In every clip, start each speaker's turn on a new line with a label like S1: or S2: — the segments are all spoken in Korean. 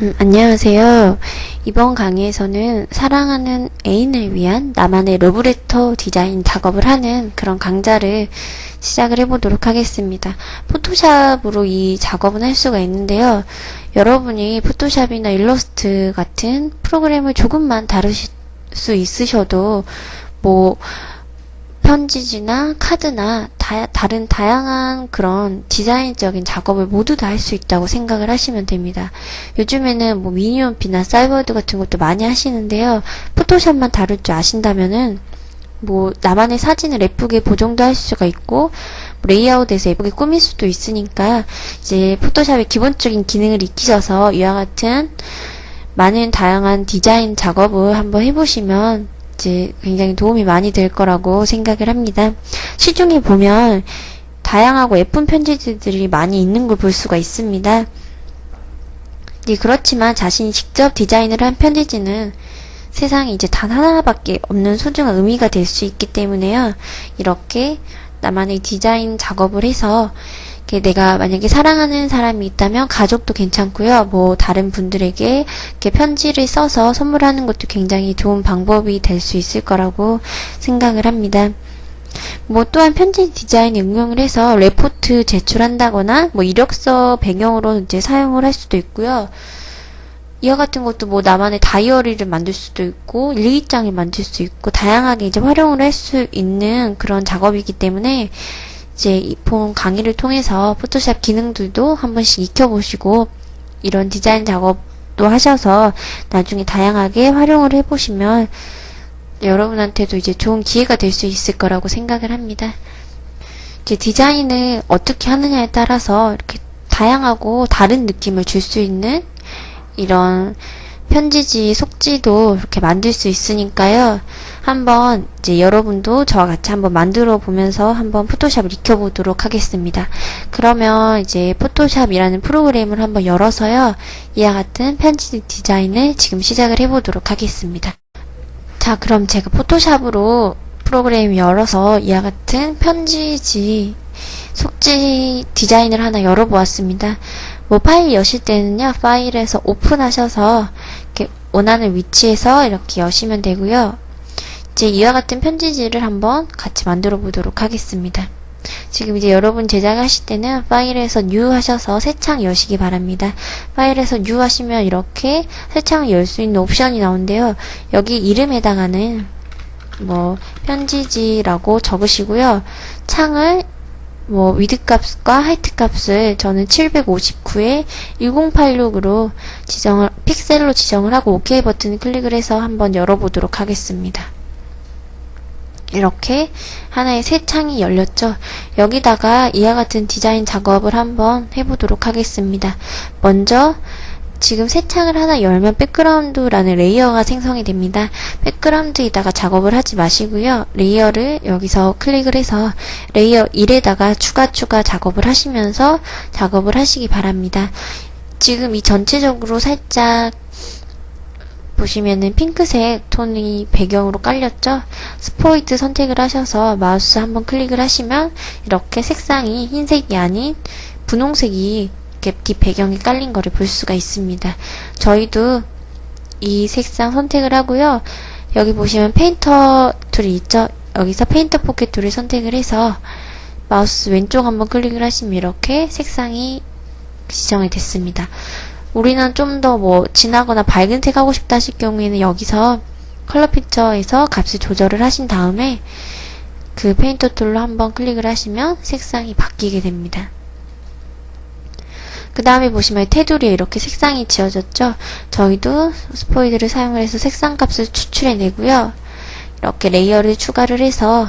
S1: 음, 안녕하세요. 이번 강의에서는 사랑하는 애인을 위한 나만의 러브레터 디자인 작업을 하는 그런 강좌를 시작을 해보도록 하겠습니다. 포토샵으로 이 작업은 할 수가 있는데요. 여러분이 포토샵이나 일러스트 같은 프로그램을 조금만 다루실 수 있으셔도 뭐 편지지나 카드나 다, 다른 다양한 그런 디자인적인 작업을 모두 다 할 수 있다고 생각을 하시면 됩니다. 요즘에는 뭐 미니홈피나 사이버드 같은 것도 많이 하시는데요. 포토샵만 다룰 줄 아신다면은 뭐 나만의 사진을 예쁘게 보정도 할 수가 있고 뭐 레이아웃에서 예쁘게 꾸밀 수도 있으니까 이제 포토샵의 기본적인 기능을 익히셔서 이와 같은 많은 다양한 디자인 작업을 한번 해보시면 이제 굉장히 도움이 많이 될 거라고 생각을 합니다. 시중에 보면 다양하고 예쁜 편지들이 많이 있는 걸 볼 수가 있습니다. 예, 그렇지만 자신이 직접 디자인을 한 편지지는 세상에 이제 단 하나밖에 없는 소중한 의미가 될 수 있기 때문에요. 이렇게 나만의 디자인 작업을 해서 내가 만약에 사랑하는 사람이 있다면 가족도 괜찮고요. 뭐 다른 분들에게 이렇게 편지를 써서 선물하는 것도 굉장히 좋은 방법이 될 수 있을 거라고 생각을 합니다. 뭐 또한 편지 디자인 응용을 해서 레포트 제출한다거나 뭐 이력서 배경으로 이제 사용을 할 수도 있고요. 이와 같은 것도 뭐 나만의 다이어리를 만들 수도 있고 일기장을 만들 수 있고 다양하게 이제 활용을 할 수 있는 그런 작업이기 때문에 이제 이폰 강의를 통해서 포토샵 기능들도 한 번씩 익혀보시고 이런 디자인 작업도 하셔서 나중에 다양하게 활용을 해보시면 여러분한테도 이제 좋은 기회가 될 수 있을 거라고 생각을 합니다. 이제 디자인을 어떻게 하느냐에 따라서 이렇게 다양하고 다른 느낌을 줄 수 있는 이런 편지지, 속지도 이렇게 만들 수 있으니까요. 한번 이제 여러분도 저와 같이 한번 만들어 보면서 한번 포토샵을 익혀 보도록 하겠습니다. 그러면 이제 포토샵이라는 프로그램을 한번 열어서요. 이와 같은 편지 디자인을 지금 시작을 해 보도록 하겠습니다. 자, 그럼 제가 포토샵으로 프로그램 열어서 이와 같은 편지지, 속지 디자인을 하나 열어보았습니다. 뭐 파일 여실 때는요, 파일에서 오픈하셔서 원하는 위치에서 이렇게 여시면 되고요. 이제 이와 같은 편지지를 한번 같이 만들어 보도록 하겠습니다. 지금 이제 여러분 제작하실 때는 파일에서 new 하셔서 새 창 여시기 바랍니다. 파일에서 new 하시면 이렇게 새 창을 열 수 있는 옵션이 나오는데요. 여기 이름에 해당하는 뭐 편지지라고 적으시고요. 창을 뭐 위드 값과 하이트 값을 저는 759에 1086으로 지정을 픽셀로 지정을 하고 OK 버튼을 클릭을 해서 한번 열어보도록 하겠습니다. 이렇게 하나의 새 창이 열렸죠. 여기다가 이와 같은 디자인 작업을 한번 해보도록 하겠습니다. 먼저 지금 새 창을 하나 열면 백그라운드라는 레이어가 생성이 됩니다. 백그라운드에다가 작업을 하지 마시고요. 레이어를 여기서 클릭을 해서 레이어 1에다가 추가 추가 작업을 하시면서 작업을 하시기 바랍니다. 지금 이 전체적으로 살짝 보시면은 핑크색 톤이 배경으로 깔렸죠? 스포이트 선택을 하셔서 마우스 한번 클릭을 하시면 이렇게 색상이 흰색이 아닌 분홍색이 이렇게 뒷 배경에 깔린 거를 볼 수가 있습니다. 저희도 이 색상 선택을 하고요. 여기 보시면 페인터 툴이 있죠? 여기서 페인터 포켓 툴을 선택을 해서 마우스 왼쪽 한번 클릭을 하시면 이렇게 색상이 지정이 됐습니다. 우리는 좀 더 뭐 진하거나 밝은 색 하고 싶다 하실 경우에는 여기서 컬러 픽처에서 값을 조절을 하신 다음에 그 페인터 툴로 한번 클릭을 하시면 색상이 바뀌게 됩니다. 그 다음에 보시면 테두리에 이렇게 색상이 지어졌죠? 저희도 스포이드를 사용을 해서 색상 값을 추출해 내고요. 이렇게 레이어를 추가를 해서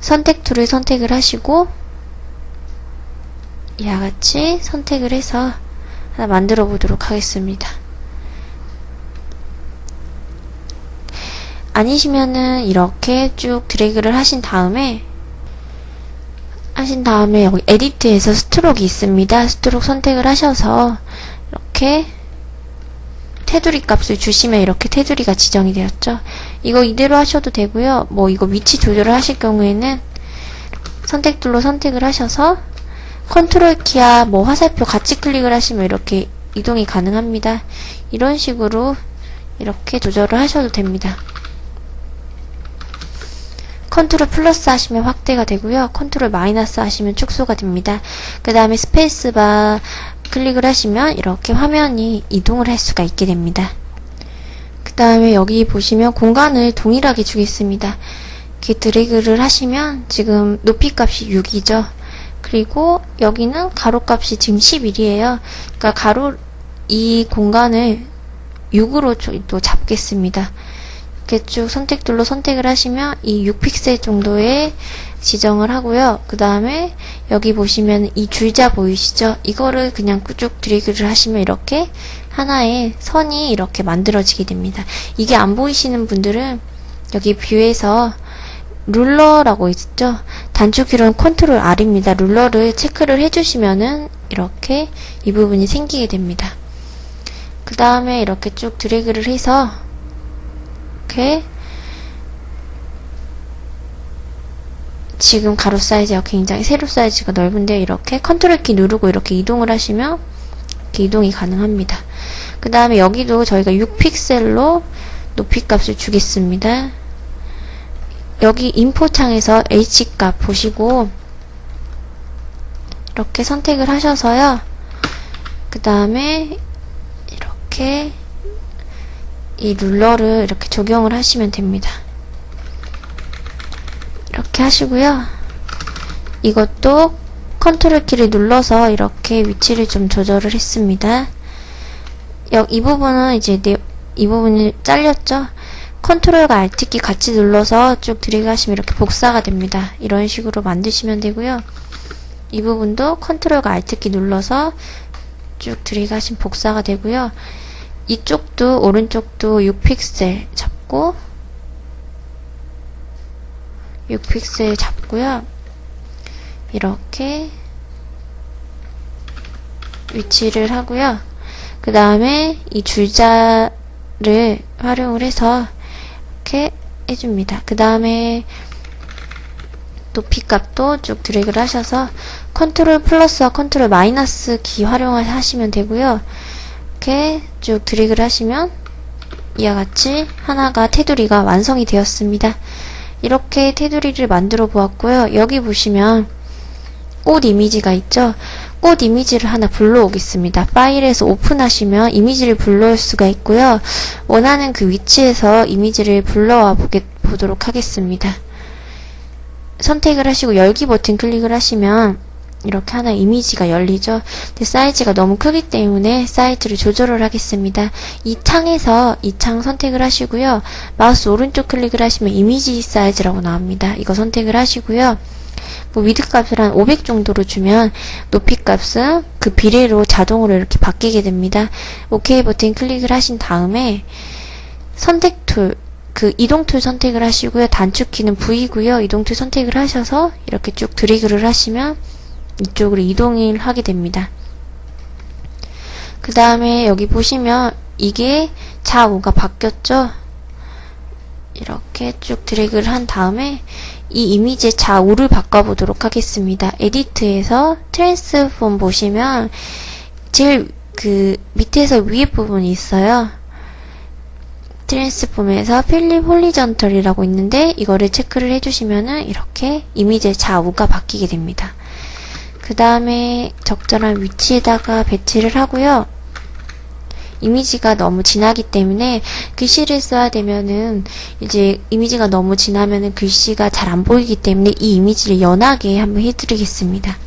S1: 선택 툴을 선택을 하시고 이와 같이 선택을 해서 하나 만들어 보도록 하겠습니다. 아니시면은 이렇게 쭉 드래그를 하신 다음에 하신 다음에 여기 에디트에서 스트록이 있습니다. 스트록 선택을 하셔서 이렇게 테두리 값을 주시면 이렇게 테두리가 지정이 되었죠. 이거 이대로 하셔도 되고요. 뭐 이거 위치 조절을 하실 경우에는 선택 툴로 선택을 하셔서 컨트롤 키와 뭐 화살표 같이 클릭을 하시면 이렇게 이동이 가능합니다. 이런 식으로 이렇게 조절을 하셔도 됩니다. 컨트롤 플러스 하시면 확대가 되고요. 컨트롤 마이너스 하시면 축소가 됩니다. 그 다음에 스페이스바 클릭을 하시면 이렇게 화면이 이동을 할 수가 있게 됩니다. 그 다음에 여기 보시면 공간을 동일하게 주겠습니다. 이렇게 드래그를 하시면 지금 높이 값이 6이죠. 그리고 여기는 가로 값이 지금 11이에요. 그러니까 가로 이 공간을 6으로 또 잡겠습니다. 이렇게 쭉 선택툴로 선택을 하시면 이 6픽셀 정도의 지정을 하고요. 그 다음에 여기 보시면 이 줄자 보이시죠? 이거를 그냥 쭉 드래그를 하시면 이렇게 하나의 선이 이렇게 만들어지게 됩니다. 이게 안 보이시는 분들은 여기 뷰에서 룰러라고 있죠? 단축키로는 컨트롤 R입니다. 룰러를 체크를 해주시면은 이렇게 이 부분이 생기게 됩니다. 그 다음에 이렇게 쭉 드래그를 해서 이렇게 지금 가로 사이즈가 굉장히 세로 사이즈가 넓은데 이렇게 컨트롤 키 누르고 이렇게 이동을 하시면 이렇게 이동이 가능합니다. 그 다음에 여기도 저희가 6픽셀로 높이 값을 주겠습니다. 여기 인포 창에서 H값 보시고 이렇게 선택을 하셔서요. 그 다음에 이렇게 이 룰러를 이렇게 적용을 하시면 됩니다. 이렇게 하시고요. 이것도 컨트롤 키를 눌러서 이렇게 위치를 좀 조절을 했습니다. 여, 이 부분은 이제 네, 이 부분이 잘렸죠? 컨트롤과 Alt키 같이 눌러서 쭉 드래그 하시면 이렇게 복사가 됩니다. 이런 식으로 만드시면 되고요. 이 부분도 컨트롤과 Alt키 눌러서 쭉 드래그 하시면 복사가 되고요. 이쪽도 오른쪽도 6픽셀 잡고 6픽셀 잡고요. 이렇게 위치를 하고요. 그 다음에 이 줄자를 활용을 해서 이렇게 해줍니다. 그 다음에 높이 값도 쭉 드래그를 하셔서 컨트롤 플러스와 컨트롤 마이너스 키 활용을 하시면 되고요. 이렇게 쭉 드래그를 하시면 이와 같이 하나가 테두리가 완성이 되었습니다. 이렇게 테두리를 만들어 보았고요. 여기 보시면 꽃 이미지가 있죠? 꽃 이미지를 하나 불러오겠습니다. 파일에서 오픈하시면 이미지를 불러올 수가 있고요. 원하는 그 위치에서 이미지를 불러와 보게, 보도록 하겠습니다. 선택을 하시고 열기 버튼 클릭을 하시면 이렇게 하나 이미지가 열리죠. 근데 사이즈가 너무 크기 때문에 사이즈를 조절을 하겠습니다. 이 창에서 이 창 선택을 하시고요. 마우스 오른쪽 클릭을 하시면 이미지 사이즈라고 나옵니다. 이거 선택을 하시고요. 뭐 위드 값을 한 500 정도로 주면 높이 값은 그 비례로 자동으로 이렇게 바뀌게 됩니다. OK 버튼 클릭을 하신 다음에 선택 툴, 그 이동 툴 선택을 하시고요. 단축키는 V고요. 이동 툴 선택을 하셔서 이렇게 쭉 드래그를 하시면 이쪽으로 이동을 하게 됩니다. 그 다음에 여기 보시면 이게 좌우가 바뀌었죠? 이렇게 쭉 드래그를 한 다음에 이 이미지의 좌우를 바꿔보도록 하겠습니다. 에디트에서 트랜스폼 보시면 제일 그 밑에서 위에 부분이 있어요. 트랜스폼에서 필립 홀리전털이라고 있는데 이거를 체크를 해주시면은 이렇게 이미지의 좌우가 바뀌게 됩니다. 그 다음에 적절한 위치에다가 배치를 하고요. 이미지가 너무 진하기 때문에 글씨를 써야 되면은 이제 이미지가 너무 진하면은 글씨가 잘 안 보이기 때문에 이 이미지를 연하게 한번 해드리겠습니다.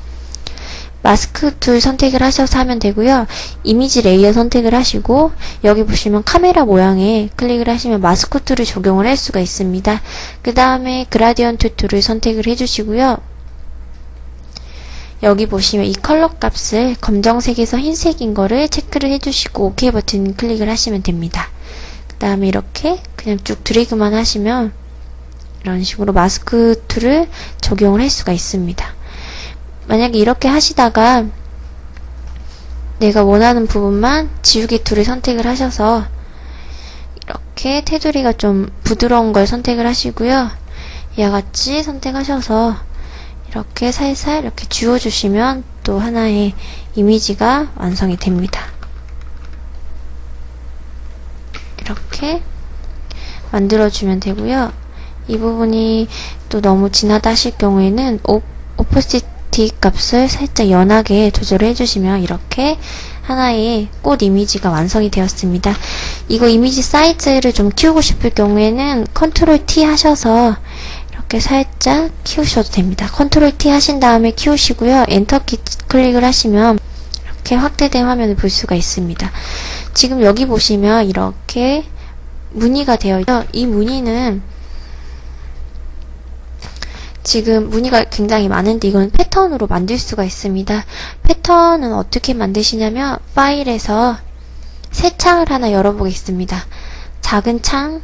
S1: 마스크 툴 선택을 하셔서 하면 되고요. 이미지 레이어 선택을 하시고 여기 보시면 카메라 모양에 클릭을 하시면 마스크 툴을 적용을 할 수가 있습니다. 그 다음에 그라디언트 툴을 선택을 해주시고요. 여기 보시면 이 컬러 값을 검정색에서 흰색인 거를 체크를 해주시고 OK 버튼 클릭을 하시면 됩니다. 그 다음에 이렇게 그냥 쭉 드래그만 하시면 이런 식으로 마스크 툴을 적용을 할 수가 있습니다. 만약에 이렇게 하시다가 내가 원하는 부분만 지우개 툴을 선택을 하셔서 이렇게 테두리가 좀 부드러운 걸 선택을 하시고요. 이와 같이 선택하셔서 이렇게 살살 이렇게 지워주시면 또 하나의 이미지가 완성이 됩니다. 이렇게 만들어주면 되고요. 이 부분이 또 너무 진하다 하실 경우에는 오퍼시티 값을 살짝 연하게 조절해 주시면 이렇게 하나의 꽃 이미지가 완성이 되었습니다. 이거 이미지 사이즈를 좀 키우고 싶을 경우에는 컨트롤 T 하셔서 이렇게 살짝 키우셔도 됩니다. 컨트롤 T 하신 다음에 키우시고요. 엔터 키 클릭을 하시면 이렇게 확대된 화면을 볼 수가 있습니다. 지금 여기 보시면 이렇게 무늬가 되어 있죠. 이 무늬는 지금 무늬가 굉장히 많은데 이건 패턴으로 만들 수가 있습니다. 패턴은 어떻게 만드시냐면 파일에서 새 창을 하나 열어보겠습니다. 작은 창,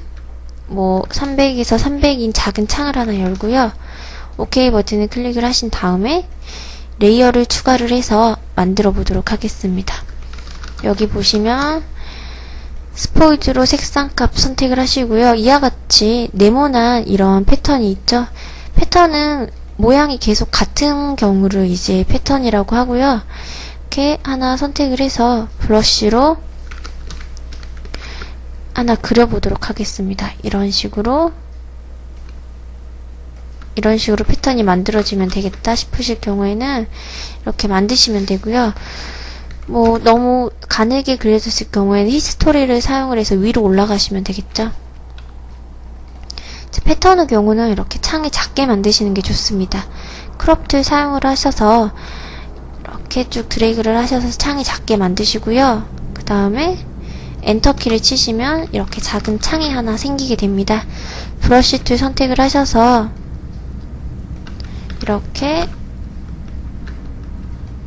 S1: 뭐 300에서 300인 작은 창을 하나 열고요. OK 버튼을 클릭을 하신 다음에 레이어를 추가를 해서 만들어 보도록 하겠습니다. 여기 보시면 스포이드로 색상값 선택을 하시고요. 이와 같이 네모난 이런 패턴이 있죠. 패턴은 모양이 계속 같은 경우를 이제 패턴이라고 하고요. 이렇게 하나 선택을 해서 브러쉬로 하나 그려보도록 하겠습니다. 이런 식으로 이런 식으로 패턴이 만들어지면 되겠다 싶으실 경우에는 이렇게 만드시면 되고요. 뭐 너무 가늘게 그려졌을 경우에는 히스토리를 사용을 해서 위로 올라가시면 되겠죠. 자, 패턴의 경우는 이렇게 창을 작게 만드시는 게 좋습니다. 크롭 툴 사용을 하셔서 이렇게 쭉 드래그를 하셔서 창이 작게 만드시고요. 그 다음에 엔터 키를 치시면 이렇게 작은 창이 하나 생기게 됩니다. 브러쉬 툴 선택을 하셔서 이렇게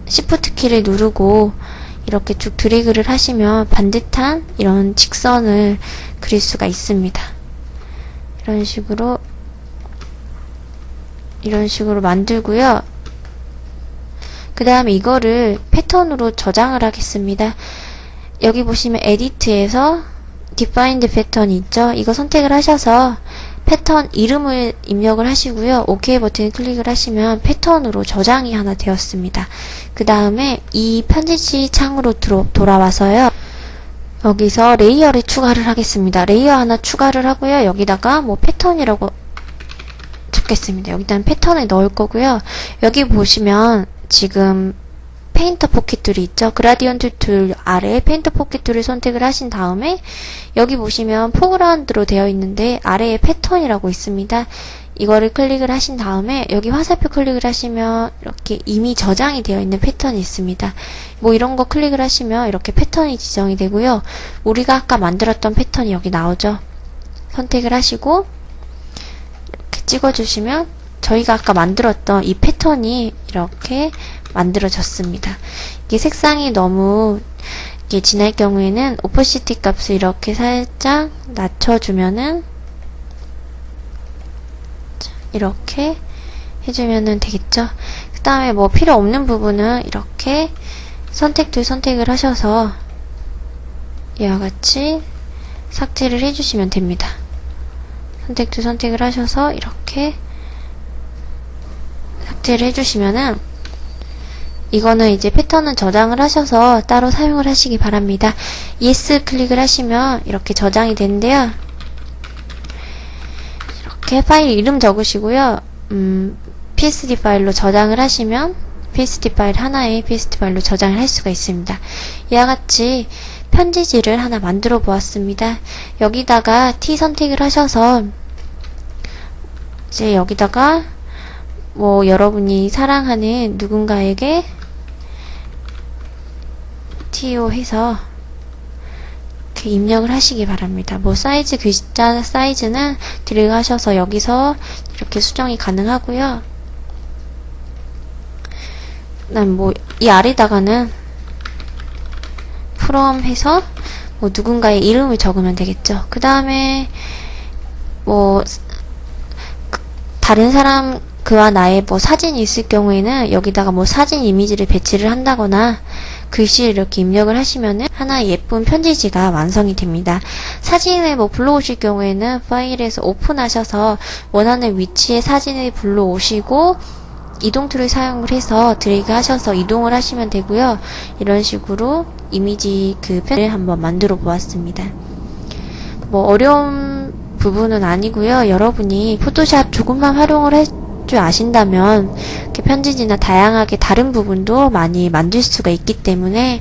S1: 시프트 키를 누르고 이렇게 쭉 드래그를 하시면 반듯한 이런 직선을 그릴 수가 있습니다. 이런 식으로 이런 식으로 만들고요. 그 다음에 이거를 패턴으로 저장을 하겠습니다. 여기 보시면 에디트에서 디파인드 패턴이 있죠. 이거 선택을 하셔서 패턴 이름을 입력을 하시고요. OK 버튼을 클릭을 하시면 패턴으로 저장이 하나 되었습니다. 그 다음에 이 편지지 창으로 들어, 돌아와서요. 여기서 레이어를 추가를 하겠습니다. 레이어 하나 추가를 하고요. 여기다가 뭐 패턴이라고 적겠습니다. 여기다는 패턴을 넣을 거고요. 여기 보시면 지금 페인터 포켓 툴이 있죠. 그라디언트 툴 아래 페인터 포켓 툴을 선택을 하신 다음에 여기 보시면 포그라운드로 되어 있는데 아래에 패턴이라고 있습니다. 이거를 클릭을 하신 다음에 여기 화살표 클릭을 하시면 이렇게 이미 저장이 되어 있는 패턴이 있습니다. 뭐 이런 거 클릭을 하시면 이렇게 패턴이 지정이 되고요. 우리가 아까 만들었던 패턴이 여기 나오죠. 선택을 하시고 이렇게 찍어주시면 저희가 아까 만들었던 이 패턴이 이렇게 만들어졌습니다. 이게 색상이 너무 이게 진할 경우에는 오퍼시티 값을 이렇게 살짝 낮춰주면은 이렇게 해주면은 되겠죠. 그 다음에 뭐 필요 없는 부분은 이렇게 선택들 선택을 하셔서 이와 같이 삭제를 해주시면 됩니다. 선택들 선택을 하셔서 이렇게 삭제를 해주시면은 이거는 이제 패턴은 저장을 하셔서 따로 사용을 하시기 바랍니다. yes 클릭을 하시면 이렇게 저장이 되는데요. 이렇게 파일 이름 적으시고요. 음, PSD 파일로 저장을 하시면 PSD 파일 하나에 PSD 파일로 저장을 할 수가 있습니다. 이와 같이 편지지를 하나 만들어 보았습니다. 여기다가 T 선택을 하셔서 이제 여기다가 뭐 여러분이 사랑하는 누군가에게 TO 해서 이렇게 입력을 하시기 바랍니다. 뭐 사이즈 글자 사이즈는 하셔서 여기서 이렇게 수정이 가능하고요. 그다음 뭐이 아래다가는 from 해서 뭐 누군가의 이름을 적으면 되겠죠. 그 다음에 뭐 다른 사람 그와 나의 뭐 사진이 있을 경우에는 여기다가 뭐 사진 이미지를 배치를 한다거나 글씨를 이렇게 입력을 하시면은 하나의 예쁜 편지지가 완성이 됩니다. 사진을 뭐 불러오실 경우에는 파일에서 오픈하셔서 원하는 위치에 사진을 불러오시고 이동 툴을 사용을 해서 드래그 하셔서 이동을 하시면 되고요. 이런 식으로 이미지 그 편을 한번 만들어 보았습니다. 뭐 어려운 부분은 아니고요. 여러분이 포토샵 조금만 활용을 할 줄 아신다면 이렇게 편지지나 다양하게 다른 부분도 많이 만들 수가 있기 때문에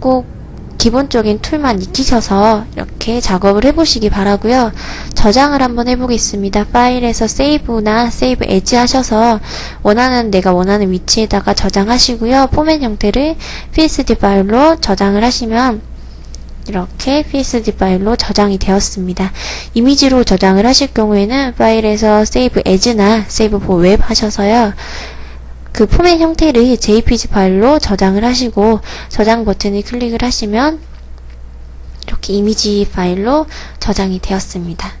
S1: 꼭 기본적인 툴만 익히셔서 이렇게 작업을 해보시기 바라고요. 저장을 한번 해보겠습니다. 파일에서 세이브나 세이브 에지 하셔서 원하는 내가 원하는 위치에다가 저장하시고요. 포맷 형태를 PSD 파일로 저장을 하시면 이렇게 PSD 파일로 저장이 되었습니다. 이미지로 저장을 하실 경우에는 파일에서 세이브 에즈나 세이브 포웹 하셔서요. 그 포맷 형태를 JPG 파일로 저장을 하시고 저장 버튼을 클릭을 하시면 이렇게 이미지 파일로 저장이 되었습니다.